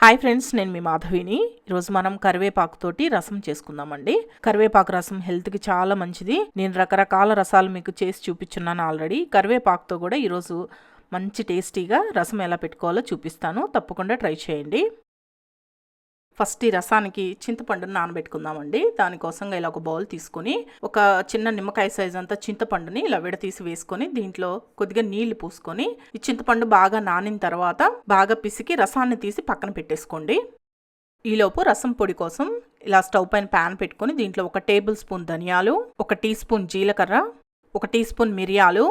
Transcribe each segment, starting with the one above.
Hi friends నేను మీ మాధవిని. ఈరోజు మనం కరివేపాకుతోటి రసం చేసుకుందామండి. కరివేపాకు రసం హెల్త్కి చాలా మంచిది. నేను రకరకాల రసాలు మీకు చేసి చూపించున్నాను ఆల్రెడీ. కరివేపాకుతో కూడా ఈరోజు మంచి టేస్టీగా రసం ఎలా పెట్టుకోవాలో చూపిస్తాను. తప్పకుండా ట్రై చేయండి. ఫస్ట్ ఈ రసానికి చింతపండుని నానబెట్టుకుందామండి. దానికోసంగా ఇలా ఒక బౌల్ తీసుకొని ఒక చిన్న నిమ్మకాయ సైజ్ అంతా చింతపండుని ఇలా విడతీసి వేసుకొని దీంట్లో కొద్దిగా నీళ్ళు పూసుకొని ఈ చింతపండు బాగా నానిన తర్వాత బాగా పిసికి రసాన్ని తీసి పక్కన పెట్టేసుకోండి. ఈలోపు రసం పొడి కోసం ఇలా స్టవ్ పైన ప్యాన్ పెట్టుకొని దీంట్లో ఒక టేబుల్ స్పూన్ ధనియాలు ఒక టీ స్పూన్ జీలకర్ర ఒక టీ స్పూన్ మిరియాలు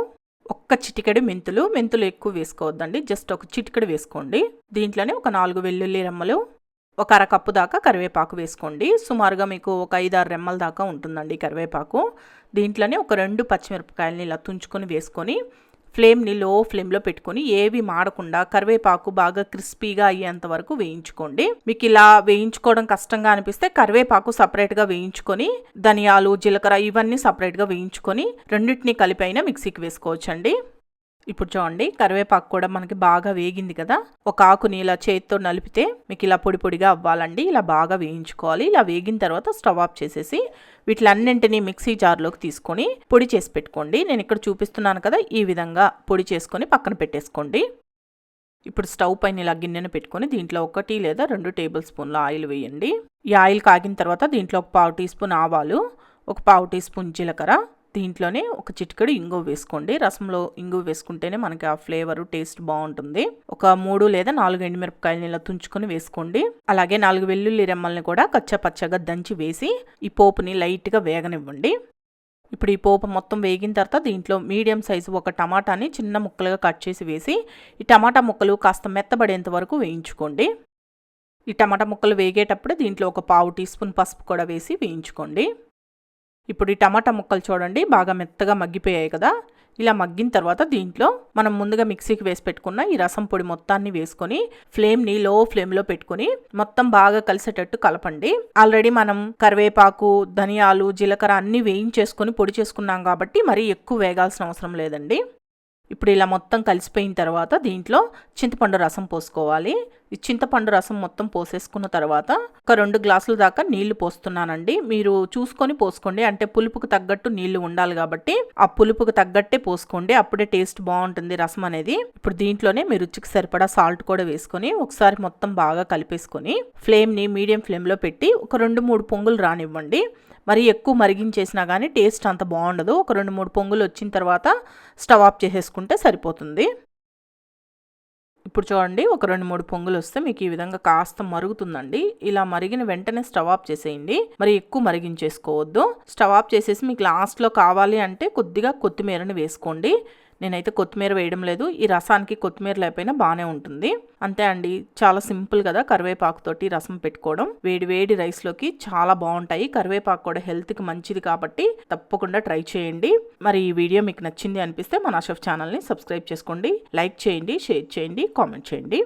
ఒక్క చిటికెడు మెంతులు. మెంతులు ఎక్కువ వేసుకోవద్దండి. జస్ట్ ఒక చిటికెడు వేసుకోండి. దీంట్లోనే ఒక నాలుగు వెల్లుల్లి రెమ్మలు ఒక అర కప్పు దాకా కరివేపాకు వేసుకోండి. సుమారుగా మీకు ఒక ఐదారు రెమ్మల దాకా ఉంటుందండి కరివేపాకు. దీంట్లోనే ఒక రెండు పచ్చిమిరపకాయలని ఇలా తుంచుకొని వేసుకొని ఫ్లేమ్ని లో ఫ్లేమ్లో పెట్టుకొని ఏవి మాడకుండా కరివేపాకు బాగా క్రిస్పీగా అయ్యేంత వరకు వేయించుకోండి. మీకు ఇలా వేయించుకోవడం కష్టంగా అనిపిస్తే కరివేపాకు సపరేట్గా వేయించుకొని ధనియాలు జీలకర్ర ఇవన్నీ సపరేట్గా వేయించుకొని రెండింటిని కలిపి అయినా మిక్సీకి వేసుకోవచ్చండి. ఇప్పుడు చూడండి కరివేపాకు కూడా మనకి బాగా వేగింది కదా. ఒక ఆకుని ఇలా చేతితో నలిపితే మీకు ఇలా పొడి పొడిగా అవ్వాలండి. ఇలా బాగా వేయించుకోవాలి. ఇలా వేగిన తర్వాత స్టవ్ ఆఫ్ చేసేసి వీటిలన్నింటినీ మిక్సీ జార్లోకి తీసుకొని పొడి చేసి పెట్టుకోండి. నేను ఇక్కడ చూపిస్తున్నాను కదా ఈ విధంగా పొడి చేసుకొని పక్కన పెట్టేసుకోండి. ఇప్పుడు స్టవ్ పైన ఇలా గిన్నెను పెట్టుకొని దీంట్లో ఒకటి లేదా రెండు టేబుల్ స్పూన్ల ఆయిల్ వేయండి. ఈ ఆయిల్ కాగిన తర్వాత దీంట్లో ఒక పావు టీ స్పూన్ ఆవాలు ఒక పావు టీ స్పూన్ జీలకర్ర దీంట్లోనే ఒక చిటికెడు ఇంగు వేసుకోండి. రసంలో ఇంగు వేసుకుంటేనే మనకి ఆ ఫ్లేవర్ టేస్ట్ బాగుంటుంది. ఒక మూడు లేదా నాలుగు ఎండుమిరపకాయలని ఇలా తుంచుకొని వేసుకోండి. అలాగే నాలుగు వెల్లుల్లి రెమ్మల్ని కూడా కచ్చా పచ్చగా దంచి వేసి ఈ పోపుని లైట్గా వేగనివ్వండి. ఇప్పుడు ఈ పోపు మొత్తం వేగిన తర్వాత దీంట్లో మీడియం సైజు ఒక టమాటాని చిన్న ముక్కలుగా కట్ చేసి వేసి ఈ టమాటా ముక్కలు కాస్త మెత్తబడేంత వరకు వేయించుకోండి. ఈ టమాటా ముక్కలు వేగేటప్పుడు దీంట్లో ఒక పావు టీ స్పూన్ పసుపు కూడా వేసి వేయించుకోండి. ఇప్పుడు ఈ టమాటా ముక్కలు చూడండి బాగా మెత్తగా మగ్గిపోయాయి కదా. ఇలా మగ్గిన తర్వాత దీంట్లో మనం ముందుగా మిక్సీకి వేసి పెట్టుకున్న ఈ రసం పొడి మొత్తాన్ని వేసుకొని ఫ్లేమ్ని లో ఫ్లేమ్లో పెట్టుకొని మొత్తం బాగా కలిసేటట్టు కలపండి. ఆల్రెడీ మనం కరివేపాకు ధనియాలు జీలకర్ర అన్నీ వేయించేసుకొని పొడి చేసుకున్నాం కాబట్టి మరీ ఎక్కువ వేగాల్సిన అవసరం లేదండి. ఇప్పుడు ఇలా మొత్తం కలిసిపోయిన తర్వాత దీంట్లో చింతపండు రసం పోసుకోవాలి. ఈ చింతపండు రసం మొత్తం పోసేసుకున్న తర్వాత ఒక రెండు గ్లాసుల దాకా నీళ్ళు పోస్తున్నానండి. మీరు చూసుకొని పోసుకోండి. అంటే పులుపుకు తగ్గట్టు నీళ్ళు ఉండాలి కాబట్టి ఆ పులుపుకు తగ్గట్టే పోసుకోండి. అప్పుడే టేస్ట్ బాగుంటుంది రసం అనేది. ఇప్పుడు దీంట్లోనే మీ రుచికి సరిపడా సాల్ట్ కూడా వేసుకొని ఒకసారి మొత్తం బాగా కలిపేసుకొని ఫ్లేమ్ని మీడియం ఫ్లేమ్లో పెట్టి ఒక రెండు మూడు పొంగులు రానివ్వండి. మరి ఎక్కువ మరిగించేసినా కానీ టేస్ట్ అంత బాగుండదు. ఒక రెండు మూడు పొంగులు వచ్చిన తర్వాత స్టవ్ ఆఫ్ చేసేసుకుంటే సరిపోతుంది. ఇప్పుడు చూడండి ఒక రెండు మూడు పొంగులు వస్తే మీకు ఈ విధంగా కాస్త మరుగుతుందండి. ఇలా మరిగిన వెంటనే స్టవ్ ఆఫ్ చేసేయండి. మరి ఎక్కువ మరిగించేసుకోవద్దు. స్టవ్ ఆఫ్ చేసేసి మీకు లాస్ట్లో కావాలి అంటే కొద్దిగా కొత్తిమీరని వేసుకోండి. నేనైతే కొత్తిమీర వేయడం లేదు. ఈ రసానికి కొత్తిమీర లేకపోయినా బాగానే ఉంటుంది. అంతే అండి. చాలా సింపుల్ కదా కరివేపాకుతోటి రసం పెట్టుకోవడం. వేడి వేడి రైస్లోకి చాలా బాగుంటాయి. కరివేపాకు కూడా హెల్త్కి మంచిది కాబట్టి తప్పకుండా ట్రై చేయండి. మరి ఈ వీడియో మీకు నచ్చింది అనిపిస్తే మన అషఫ్ ఛానల్ని సబ్స్క్రైబ్ చేసుకోండి. లైక్ చేయండి షేర్ చేయండి కామెంట్ చేయండి.